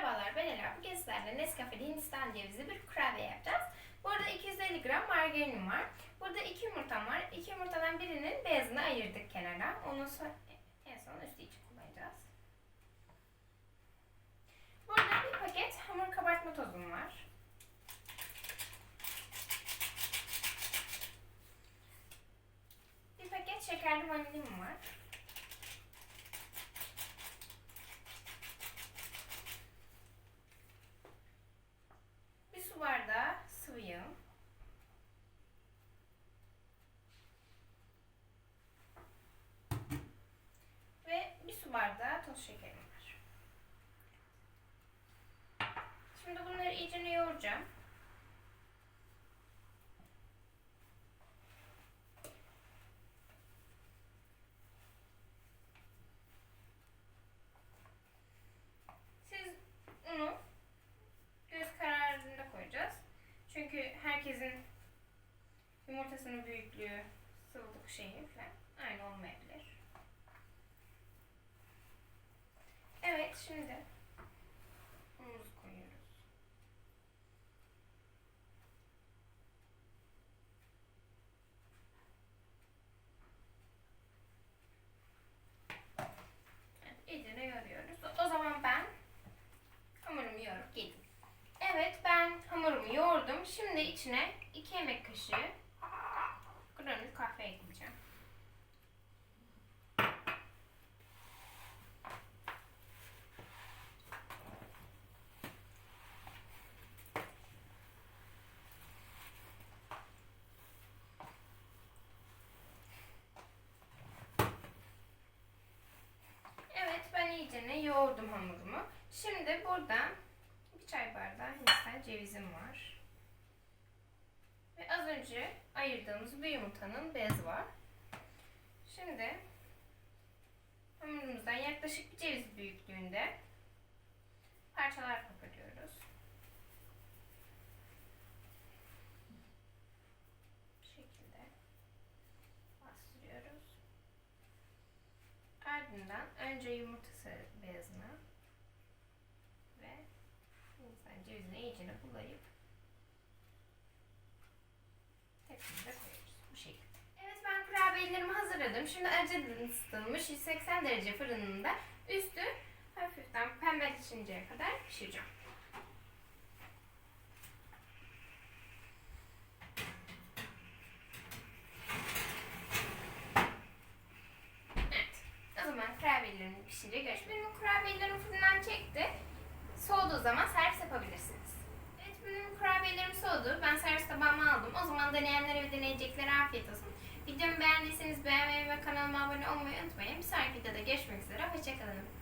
Merhabalar ben Ela. Bugün sizlerle Nescafe'de Hindistan cevizi bir kurabiye yapacağız. Burada 250 gram margarinim var. Burada iki yumurtam var. İki yumurtadan birinin beyazını ayırdık kenara. Onu so- en son üstü için kullanacağız. Burada bir paket hamur kabartma tozum var. Bir paket şekerli vanilim var. Su bardağı sıvı. Ve bir su bardağı toz şekerim var. Şimdi bunları iyice yoğuracağım. Yumurtasının büyüklüğü, sıvılık şeyi falan aynı olmayabilir. Evet şimdi unumuzu koyuyoruz. İyice de yoruyoruz. O zaman ben hamurumu yoğurup geleyim. Evet ben hamurumu yoğurdum. Şimdi içine 2 yemek kaşığı granül kahve ekleyeceğim. İyicene yoğurdum hamurumu. Şimdi buradan bir çay bardağı Hindistan cevizim var. Az önce ayırdığımız bir yumurtanın beyazı var. Şimdi hamurumuzdan yaklaşık bir ceviz büyüklüğünde parçalar koparıyoruz. Bu şekilde bastırıyoruz. Ardından önce yumurta sarı beyazını ve Hindistan cevizini iyicene bulayıp Evet ben kurabiyelerimi hazırladım. Şimdi önceden ısıtılmış 180 derece fırınında üstü hafiften pembeleşinceye kadar pişireceğim. Pişince görüşürüz. Benim kurabiyelerim fırından çekti. Soğuduğu zaman servis yapabilirsiniz. Evet benim kurabiyelerim soğudu. Ben servis tabağıma aldım. O zaman deneyenlere ve deneyeceklere afiyet olsun. Videomu beğendiyseniz beğenmeyi ve kanalıma abone olmayı unutmayın. Bir sonraki videoda görüşmek üzere. Hoşçakalın.